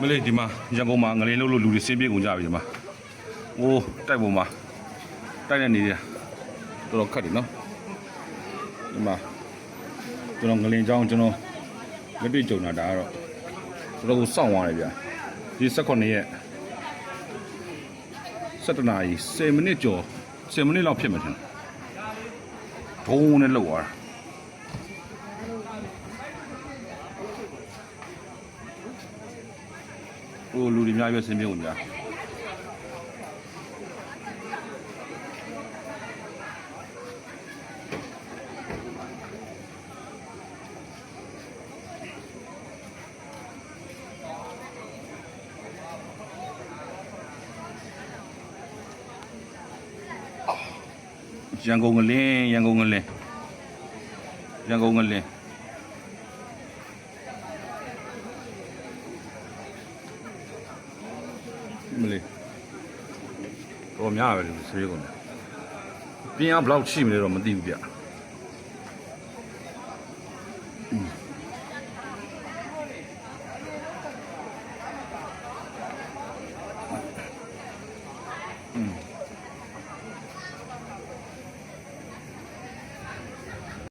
မလေးဒီမှာရန်ကုန်မှာငလင်းလို့လို့လူတွေစင်းပြေးကုန်ကြပြီဒီမှာ။အိုးတိုက်ပေါ်မှာတိုက်နေနေတယ်တော်တော်ခက်တယ်နော်။ဒီမှာကျွန်တော်ငလင်းချောင်းကျွန်တော်လက်တွေ့ကြုံတာဒါကတော့တော်တော်ကိုစောင့်သွားတယ်ဗျာ။ဒီ18ရက်7နာရီ10မိနစ်ကျော်10မိနစ်လောက်ဖြစ်မှာထင်တယ်။ဘုံနဲ့လောက်သွားတာ။ ဟိုလူတွေအများကြီးပဲဆင်းပြေကုန်ကြရန်ကုန်ကလင်းရန်ကုန်ကလင်းရန်ကုန်ကလင်း မလေးတော့များပဲလို့ဆွေးကုန်တယ်ပြင်းအောင်ဘယ်လောက်ချိမလဲတော့မသိဘူးဗျ